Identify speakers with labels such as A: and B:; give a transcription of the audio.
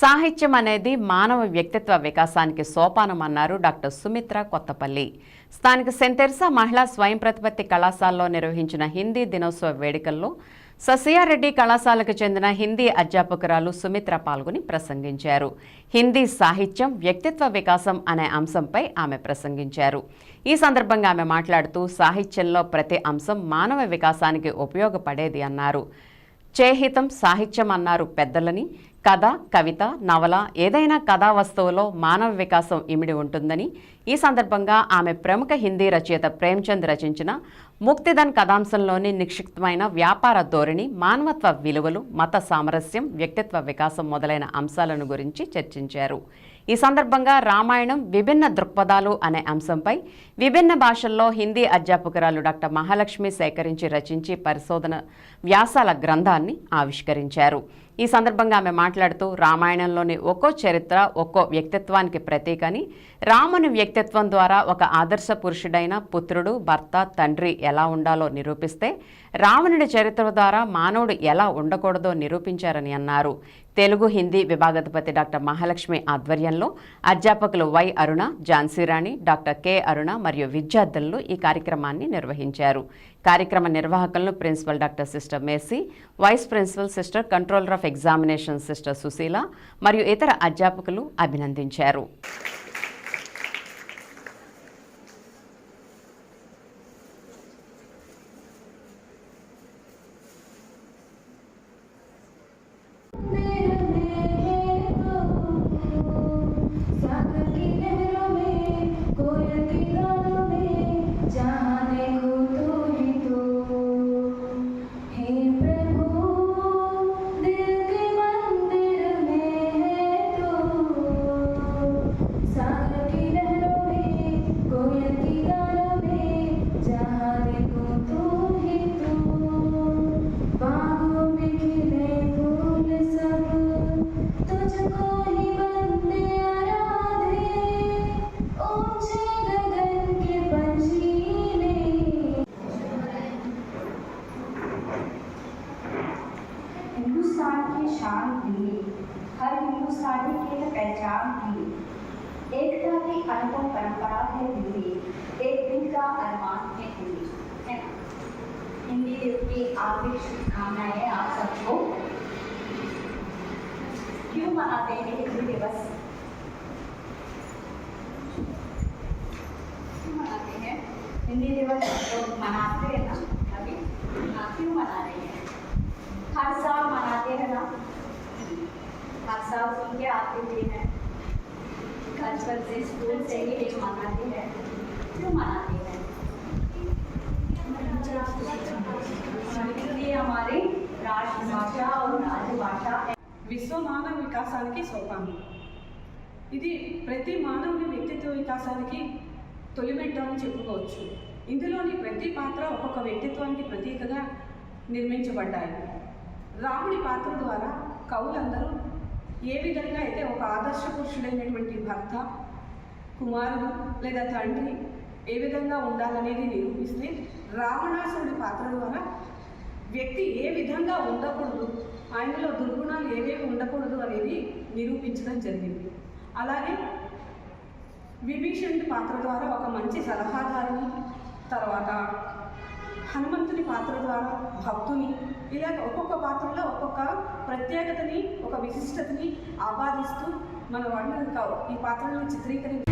A: సాహిత్యం అనేది మానవ వ్యక్తిత్వ వికాసానికి సోపానం అన్నారు డాక్టర్ సుమిత్ర కొత్తపల్లి. స్థానిక సెంటెర్సా మహిళా స్వయం ప్రతిపత్తి కళాశాలలో నిర్వహించిన హిందీ దినోత్సవ వేడుకల్లో ససియారెడ్డి కళాశాలకు చెందిన హిందీ అధ్యాపకురాలు సుమిత్ర పాల్గొని ప్రసంగించారు. హిందీ సాహిత్యం వ్యక్తిత్వ వికాసం అనే అంశంపై ఆమె ప్రసంగించారు. ఈ సందర్భంగా ఆమె మాట్లాడుతూ సాహిత్యంలో ప్రతి అంశం మానవ వికాసానికి ఉపయోగపడేది అన్నారు. చేహితం సాహిత్యం అన్నారు పెద్దలని కథ కవిత నవల ఏదైనా కథా వస్తువులో మానవ వికాసం ఇమిడి ఉంటుందని ఈ సందర్భంగా ఆమె ప్రముఖ హిందీ రచయిత ప్రేమ్చంద్ రచించిన ముక్తిధన్ కథాంశంలోని నిక్షిప్తమైన వ్యాపార ధోరణి మానవత్వ విలువలు మత సామరస్యం వ్యక్తిత్వ వికాసం మొదలైన అంశాలను గురించి చర్చించారు. ఈ సందర్భంగా రామాయణం విభిన్న దృక్పథాలు అనే అంశంపై విభిన్న భాషల్లో హిందీ అధ్యాపకురాలు డాక్టర్ మహాలక్ష్మి సేకరించి రచించి పరిశోధన వ్యాసాల గ్రంథాన్ని ఆవిష్కరించారు. ఈ సందర్భంగా ఆమె మాట్లాడుతూ రామాయణంలోని ఒక్కో చరిత్ర ఒక్కో వ్యక్తిత్వానికి ప్రతీకని రాముని వ్యక్తిత్వం ద్వారా ఒక ఆదర్శ పురుషుడైన పుత్రుడు భర్త తండ్రి ఎలా ఉండాలో నిరూపిస్తే రావణుడి చరిత్ర ద్వారా మానవుడు ఎలా ఉండకూడదో నిరూపించారని అన్నారు. తెలుగు హిందీ విభాగాధిపతి డాక్టర్ మహాలక్ష్మి ఆధ్వర్యంలో అధ్యాపకులు Y Aruna Jhansirani doctor K Aruna మరియు విద్యార్థులు ఈ కార్యక్రమాన్ని నిర్వహించారు. కార్యక్రమ నిర్వాహకులను principal doctor sister Macy vice principal sister controller of examination sister Sushila మరియు ఇతర అధ్యాపకులు అభినందించారు.
B: हिंदुस्तान की शान थी हर हिंदुस्तानी की पहचान थी एकता की अनुपम परंपरा है दिल्ली। एक दिन का अरमान है हिंदी है हिंदी दिवस की हार्दिक शुभकामनाएँ आप सबको। क्यों मनाते हैं हिंदी दिवस? मनाते हैं? हिंदी दिवस लोग मनाते हैं ना अभी? हाँ, क्यों मना रहे हैं? हर साल मनाते हैं ना हर साल सुन के आते भी हैं बचपन से स्कूल से ही ये मनाते हैं क्यों मनाते हैं हिंदी हमारी राष्ट्रभाषा और राजभाषा है
C: విశ్వ మానవ వికాసానికి సోపానం ఇది ప్రతి మానవుని వ్యక్తిత్వ వికాసానికి తొలిమెట్టు అని చెప్పుకోవచ్చు ఇందులోని ప్రతి పాత్ర ఒక్కొక్క వ్యక్తిత్వానికి ప్రతీకగా నిర్మించబడ్డాయి రాముడి పాత్ర ద్వారా కవులందరూ ఏ విధంగా అయితే ఒక ఆదర్శ పురుషుడైనటువంటి భర్త కుమారుడు లేదా తండ్రి ఏ విధంగా ఉండాలనేది నిరూపిస్తే రావణాసుడి పాత్ర ద్వారా వ్యక్తి ఏ విధంగా ఉండకూడదు ఆయనలో దుర్గుణాలు ఏవేవి ఉండకూడదు అనేది నిరూపించడం జరిగింది. అలాగే విభీషణుడి పాత్ర ద్వారా ఒక మంచి సలహాదారుని తర్వాత హనుమంతుని పాత్ర ద్వారా భక్తుని ఇలాగ ఒక్కొక్క పాత్రలో ఒక్కొక్క ప్రత్యేకతని ఒక విశిష్టతని ఆపాదిస్తూ మన కావు ఈ పాత్రలను చిత్రీకరించి